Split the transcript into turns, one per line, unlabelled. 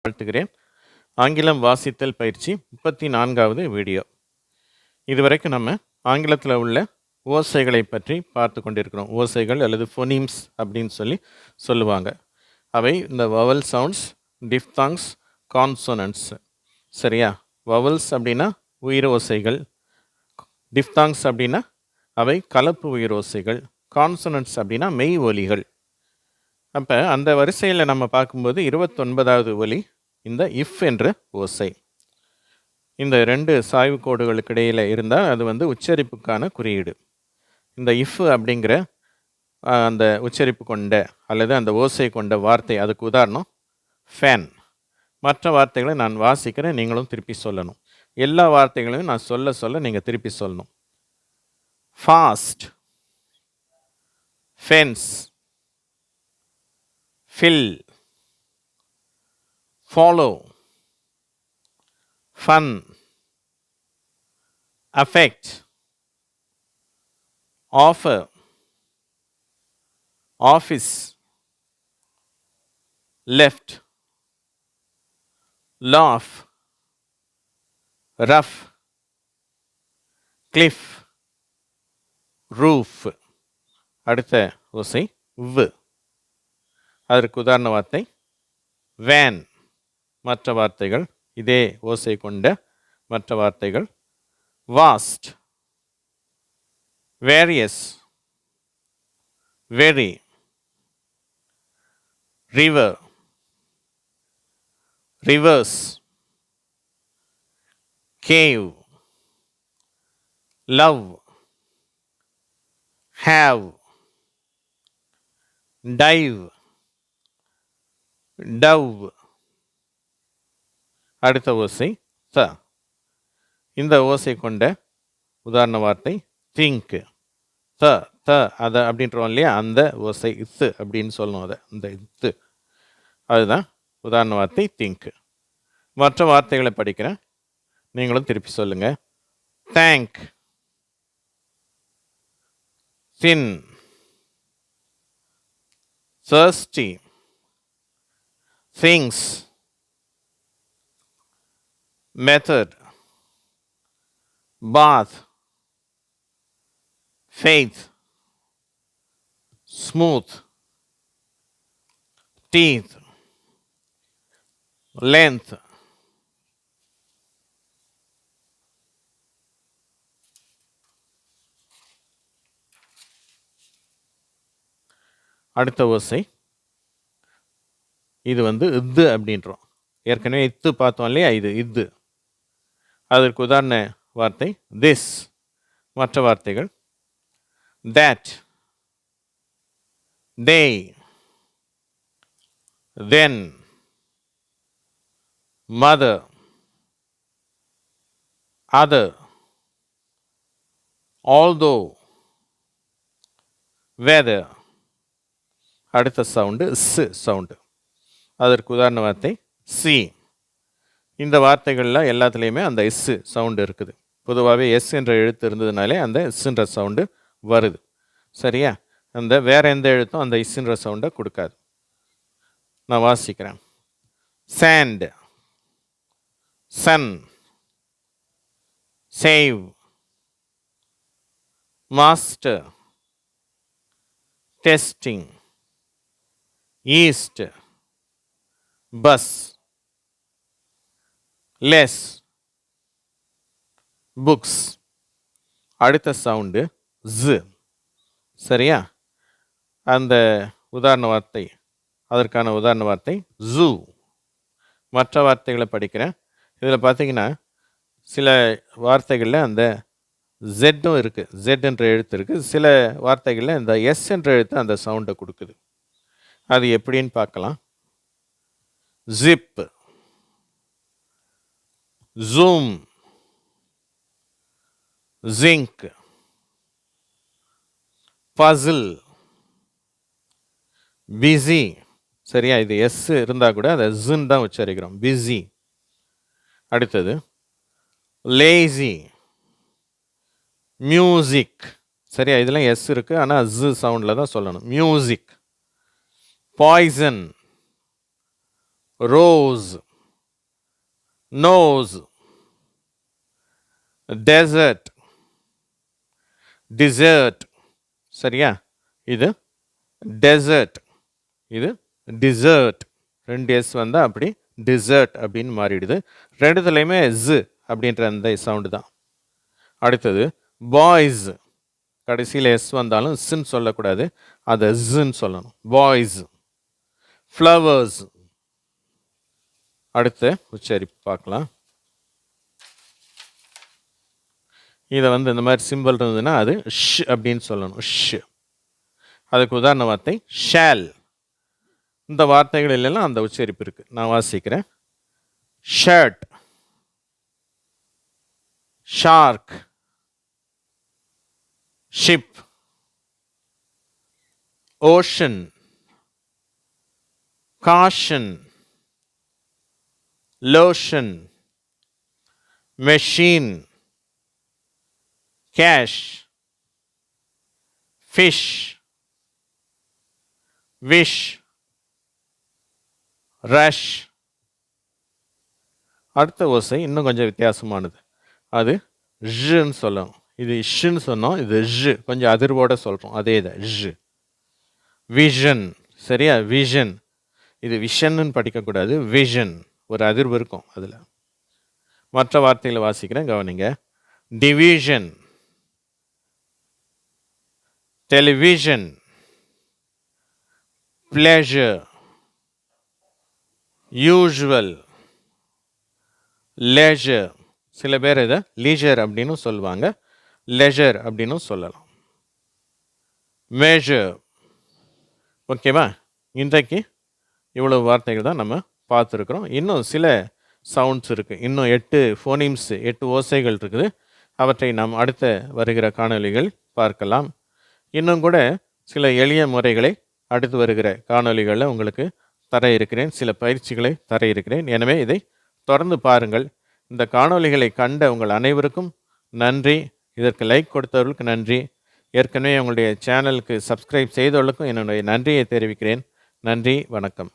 வாழ்த்துகிறேன். ஆங்கிலம் வாசித்தல் பயிற்சி முப்பத்தி நான்காவது வீடியோ. இதுவரைக்கும் நம்ம ஆங்கிலத்தில் உள்ள ஓசைகளை பற்றி பார்த்து கொண்டிருக்கிறோம். ஓசைகள் அல்லது ஃபொனீம்ஸ் அப்படின்னு சொல்லி சொல்லுவாங்க. அவை இந்த வவல் சவுண்ட்ஸ் டிஃப்தாங்ஸ் கான்சோனன்ட்ஸ் சரியா? வவல்ஸ் அப்படின்னா உயிர் ஓசைகள். டிஃப்தாங்ஸ் அப்படின்னா அவை கலப்பு உயிர் ஓசைகள். கான்சோனன்ட்ஸ் அப்படின்னா மெய் ஒலிகள். அப்போ அந்த வரிசையில் நம்ம பார்க்கும்போது இருபத்தொன்பதாவது ஒலி இந்த இஃப் என்ற ஓசை. இந்த ரெண்டு சாய்வு கோடுகளுக்கு இடையில் இருந்தால் அது வந்து உச்சரிப்புக்கான குறியீடு. இந்த இஃப் அப்படிங்கிற அந்த உச்சரிப்பு கொண்ட அல்லது அந்த ஓசை கொண்ட வார்த்தை அதுக்கு உதாரணம் ஃபேன் மற்ற வார்த்தைகளை நான் வாசிக்கிறேன் நீங்களும் திருப்பி சொல்லணும். எல்லா வார்த்தைகளையும் நான் சொல்ல சொல்ல நீங்கள் திருப்பி சொல்லணும். Fast fence fill follow fun affect offer office left laugh rough cliff roof அடுத்த ஓசை வு அதற்கு உதாரண வார்த்தை வேன் மற்ற வார்த்தைகள் இதே ஓசை கொண்ட மற்ற வார்த்தைகள் vast various very river rivers cave love have dive dove. அடுத்த ஓசை த இந்த ஓசை கொண்ட உதாரண வார்த்தை திங்க் த த அதை அப்படின்றோம் இல்லையா? அந்த ஓசை இத்து அப்படின்னு சொல்லணும் அதை. இந்த இத்து. அதுதான் உதாரண வார்த்தை திங்க் மற்ற வார்த்தைகளை படிக்கிறேன் நீங்களும் திருப்பி சொல்லுங்க. Thank thin thirsty. things method bath faith smooth teeth length அடுத்த ஓசை இது வந்து இத்து அப்படின்றோம். ஏற்கனவே இத்து பார்த்தோம் இல்லையா? இது இத்து அதற்கு உதாரண வார்த்தை திஸ் மற்ற வார்த்தைகள் that they then mother other. although. whether அடுத்த சவுண்டு ஸ் சவுண்டு அதற்கு உதாரண வார்த்தை சி இந்த வார்த்தைகளில் எல்லாத்துலேயுமே அந்த எஸ்ஸு சவுண்டு இருக்குது. பொதுவாகவே எஸ் என்ற எழுத்து இருந்ததுனாலே அந்த எஸ்ஸுன்ற சவுண்டு வருது. சரியா? அந்த வேற எந்த எழுத்தும் அந்த இஸ்ஸுன்ற சவுண்டை கொடுக்காது. நான் வாசிக்கிறேன். Sand sun save master testing east bus less books அடுத்த சவுண்டு ஜு சரியா? அந்த உதாரண வார்த்தை அதற்கான உதாரண வார்த்தை ஜூ மற்ற வார்த்தைகளை படிக்கிறேன். இதில் பார்த்தீங்கன்னா சில வார்த்தைகளில் அந்த ஜெட்டும் இருக்குது ஜெட் என்ற எழுத்து இருக்குது சில வார்த்தைகளில் இந்த எஸ் என்ற எழுத்து அந்த சவுண்டை கொடுக்குது. அது எப்படின்னு பார்க்கலாம். Zip zoom zinc puzzle busy சரியா? இது எஸ் இருந்தால் கூட அதை ஜின் தான் உச்சரிக்கிறோம் பிஸி அடுத்தது லேசி மியூசிக் சரியா? இதெல்லாம் எஸ் இருக்குது ஆனால் ஜு சவுண்டில் தான் சொல்லணும். Music poison rose nose. Desert. Desert. சரியா? இது டெசர்ட் இது டிசர்ட் ரெண்டு எஸ் வந்தால் அப்படி டிசர்ட் அப்படின்னு மாறிடுது. ரெண்டுத்துலேயுமே ஜ் அப்படின்ற அந்த சவுண்டு தான். அடுத்தது பாய்ஸ் கடைசியில் எஸ் வந்தாலும் ஸ்ன்னு சொல்லக்கூடாது. அதை ஜின்னு சொல்லணும். பாய்ஸ் ஃப்ளவர்ஸ் அடுத்த உச்சரிப்பு பார்க்கலாம். இதை வந்து இந்த மாதிரி சிம்பிள் இருந்ததுன்னா அது ஷ் அப்படின்னு சொல்லணும். ஷ். அதுக்கு உதாரண வார்த்தை ஷேல் இந்த வார்த்தைகள் எல்லாம் அந்த உச்சரிப்பு இருக்கு. நான் வாசிக்கிறேன். Shirt shark ship ocean caution lotion machine cash fish wish rush அடுத்த ஓசை இன்னும் கொஞ்சம் வித்தியாசமானது. அது ன்னு சொல்லணும். இது இஷ்ன்னு சொன்னோம் இது ஷ். கொஞ்சம் அதிர்வோட சொல்கிறோம் அதே இதை ஷ். விஷன் சரியா? விஷன் இது விஷன்னு படிக்கக்கூடாது. விஷன் ஒரு அதிர்வு இருக்கும் அதில். மற்ற வார்த்தைகளை வாசிக்கிறேன் கவனிங்க. Division television pleasure. Usual leisure. சில பேர் இதை லீஜர் அப்படின்னு சொல்லுவாங்க. லெஜர் அப்படின்னு சொல்லலாம். மேஜர் ஓகேவா? இன்றைக்கு இவ்வளவு வார்த்தைகள் தான் நம்ம பார்த்துருக்குறோம். இன்னும் சில சவுண்ட்ஸ் இருக்குது இன்னும் எட்டு ஃபோனிம்ஸ் எட்டு ஓசைகள் இருக்குது. அவற்றை நாம் அடுத்த வருகிற காணொளிகள் பார்க்கலாம். இன்னும் கூட சில எளிய முறைகளை அடுத்து வருகிற காணொளிகளில் உங்களுக்கு தர இருக்கிறேன். சில பயிற்சிகளை தர இருக்கிறேன். எனவே இதை தொடர்ந்து பாருங்கள். இந்த காணொளிகளை கண்ட உங்கள் அனைவருக்கும் நன்றி. இதற்கு லைக் கொடுத்தவர்களுக்கு நன்றி. ஏற்கனவே உங்களுடைய சேனலுக்கு சப்ஸ்கிரைப் செய்தவர்களுக்கும் என்னுடைய நன்றியை தெரிவிக்கிறேன். நன்றி வணக்கம்.